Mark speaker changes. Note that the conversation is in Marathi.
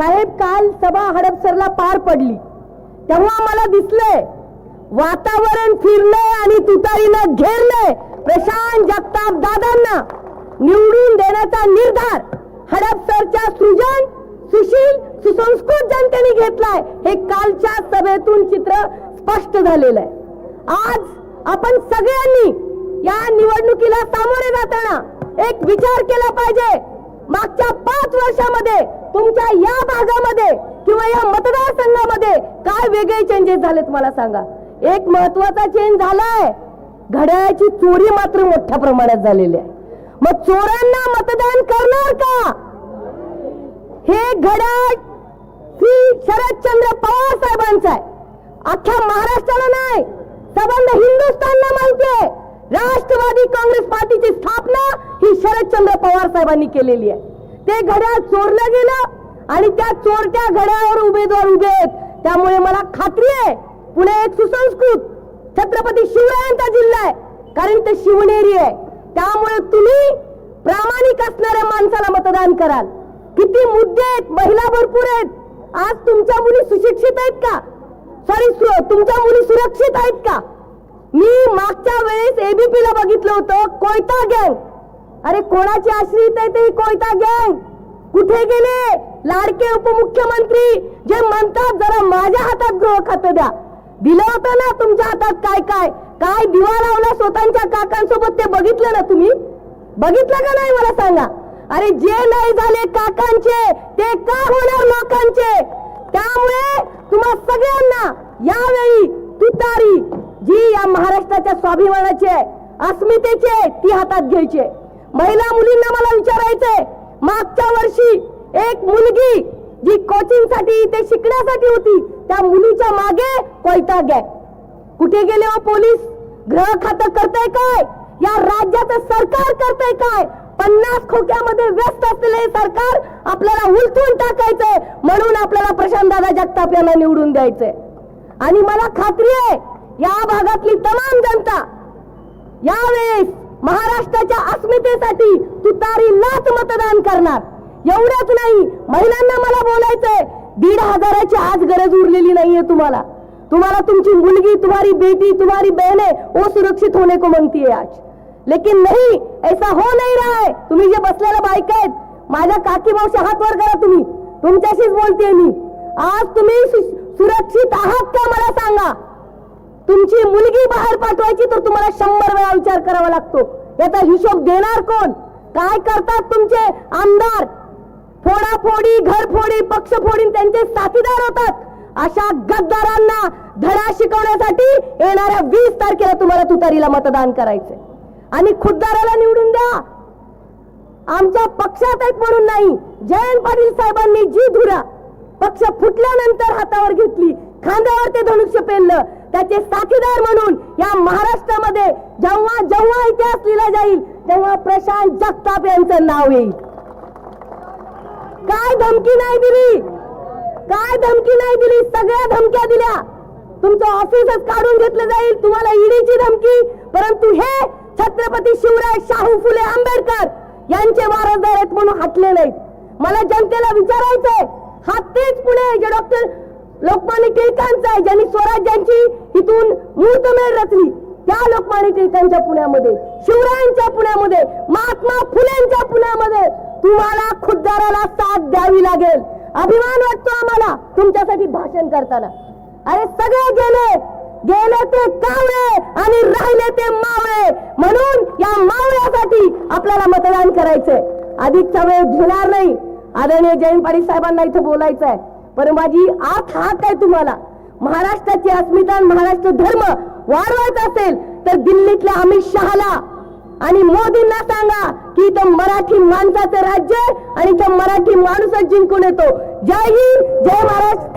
Speaker 1: साहेब काल सभा हडपसरला पार पडली. तेव्हा मला दिसलंय वातावरण फिरलंय आणि तुतारीनं घेरलंय प्रशांत जगताप दादांना. निवडून देण्याचा निर्धार हडपसरच्या सृजन सुशील सुसंस्कृत जनतेने घेतलाय. हे कालच्या सभेतून चित्र स्पष्ट झालेलं आहे आज आपण सगळ्यांनी या निवडणुकीला सामोरे जाताना एक विचार केला पाहिजे. मागच्या पाच वर्षामध्ये तुमच्या या भागामध्ये किंवा या मतदारसंघामध्ये काय वेगळे चेंजेस झालेत मला सांगा. एक महत्त्वाचा चेंज झालाय. घड्याळाची चोरी मात्र मोठ्या प्रमाणात झालेली आहे. मग चोरांना मतदान करणार का? हे घड्याळ श्री शरदचंद्र पवार साहेबांचं आहे. अख्ख्या महाराष्ट्राला नाही संबंध हिंदुस्थानला माहिती आहे. राष्ट्रवादी काँग्रेस पार्टीची स्थापना ही शरदचंद्र पवार साहेबांनी केलेली आहे. ते घड्याळ चोरलं गेलं आणि त्या चोरट्या घड्याळावर उमेदवार उभे आहेत. त्यामुळे मला खात्री आहे पुणे एक सुसंस्कृत छत्रपती शिवरायांचा जिल्हा आहे. कारण ते शिवनेरी आहे. त्यामुळे तुम्ही प्रामाणिक असणाऱ्या माणसाला मतदान कराल. किती मुद्दे आहेत महिला भरपूर आहेत. आज तुमच्या मुली सुशिक्षित आहेत का? सॉरी तुमच्या मुली सुरक्षित आहेत का? मी मागच्या वेळेस एबीपी ला बघितलं होतं कोयता गँग. अरे कोणाची आश्रित आहे ते कोयता गँग? कुठे गेले? लाडके उपमुख्यमंत्री जे म्हणतात जरा माझ्या हातात गृह खातं द्या. दिलं होतं ना तुमच्या हातात काय काय? काय दिवा लावला स्वतःच्या काकांसोबत ते बघितलं ना तुम्ही? बघितलं का नाही मला सांगा? अरे जे नाही झाले काकांचे ते का होणार लोकांचे? त्यामुळे तुम्हा सगळ्यांना यावेळी तुतारी जी या महाराष्ट्राच्या स्वाभिमानाची आहे अस्मितेची आहे ती हातात घ्यायची आहे. महिला मुलींना मला विचारायचंय. मागच्या वर्षी एक मुलगी जी कोचिंगसाठी इथे शिकण्यासाठी होती त्या मुलीच्या मागे कोयता गॅग. कुठे गेले हो पोलीस? ग्रह खातं करताय काय? या राज्याचं सरकार करतंय काय? पन्नास खोक्यामध्ये व्यस्त असलेले हे सरकार आपल्याला उलथून टाकायचंय म्हणून आपल्याला प्रशांत दादा जगताप यांना निवडून द्यायचंय. आणि मला खात्री आहे या भागातली तमाम जनता यावेळेस महाराष्ट्राच्या अस्मितेसाठी तुतारीलाच मतदान करणार. एवढंच नाही महिलांना मला बोलायचंय दीड हजाराची आज गरज उरलेली नाहीये तुम्हाला. तुम्हाला तुमची मुलगी तुम्हारी बेटी तुम्हारी बहने वो सुरक्षित होने को मांगती है आज. लेकिन नहीं ऐसा हो नहीं रहा है. तुम्ही जे बसलेल्या बायका आहेत माझ्या काकी मावशी हात वर करा तुम्ही. तुमच्याशीच बोलते मी. आज तुम्ही सु- सुरक्षित आहात का मला सांगा. तुमची मुलगी बाहेर पाठवायची तर तुम्हाला शंभर वेळा विचार करावा लागतो. याचा हिशोब देणार कोण? काय करतात तुमचे आमदार? फोडाफोडी घरफोडी पक्षफोडी त्यांचे साथीदार होतात. अशा गद्दारांना धडा शिकवण्यासाठी येणाऱ्या वीस तारखेला तुम्हाला तुतारीला मतदान करायचंय. आणि खुद्दाराला निवडून द्या. आमच्या पक्षात आहेत म्हणून नाही. जयंत पाटील साहेबांनी जी धुरा पक्ष फुटल्यानंतर हातावर घेतली खांद्यावर ते धनुष्य पेललं त्याचे साथीदार म्हणून या महाराष्ट्रामध्ये जेव्हा जेव्हा इतिहास लिहिला जाईल तेव्हा प्रशांत जगताप यांचं नाव येईल. काय धमकी नाही दिली? काय धमकी नाही दिली? सगळ्या धमक्या दिल्या. तुमचं ऑफिसच काढून घेतलं जाईल तुम्हाला ईडीची धमकी. परंतु हे छत्रपती शिवराय शाहू फुले आंबेडकर यांचे वारसदार आहेत म्हणून हटले नाहीत. मला जनतेला विचारायचंय हा तेच पुणे जे डॉक्टर लोकमान्य टिळकांचा आहे ज्यांनी स्वराज्यांची इथून मूर्तमेळ रचली त्या लोकमान्य टिळकांच्या पुण्यामध्ये शिवरायांच्या पुण्यामध्ये महात्मा फुलेंच्या पुण्यामध्ये तुम्हाला खुद्दाराला साथ द्यावी लागेल. अभिमान वाटतो आम्हाला तुमच्यासाठी भाषण करताना. अरे सगळे गेले गेले ते कावळे आणि राहिले ते मावळे. म्हणून या मावळ्यासाठी आपल्याला मतदान करायचंय. अधिकचा वेळ घेणार नाही. आदरणीय जयंत पाटील साहेबांना इथं बोलायचं आहे पण माझी आत हात आहे तुम्हाला. महाराष्ट्राची अस्मिता आणि महाराष्ट्र धर्म वाढवायचा असेल तर दिल्लीतल्या अमित शहाला आणि मोदींना सांगा की इथं मराठी माणसाचं राज्य आणि इथं मराठी माणूसच जिंकून येतो. जय हिंद जय महाराष्ट्र.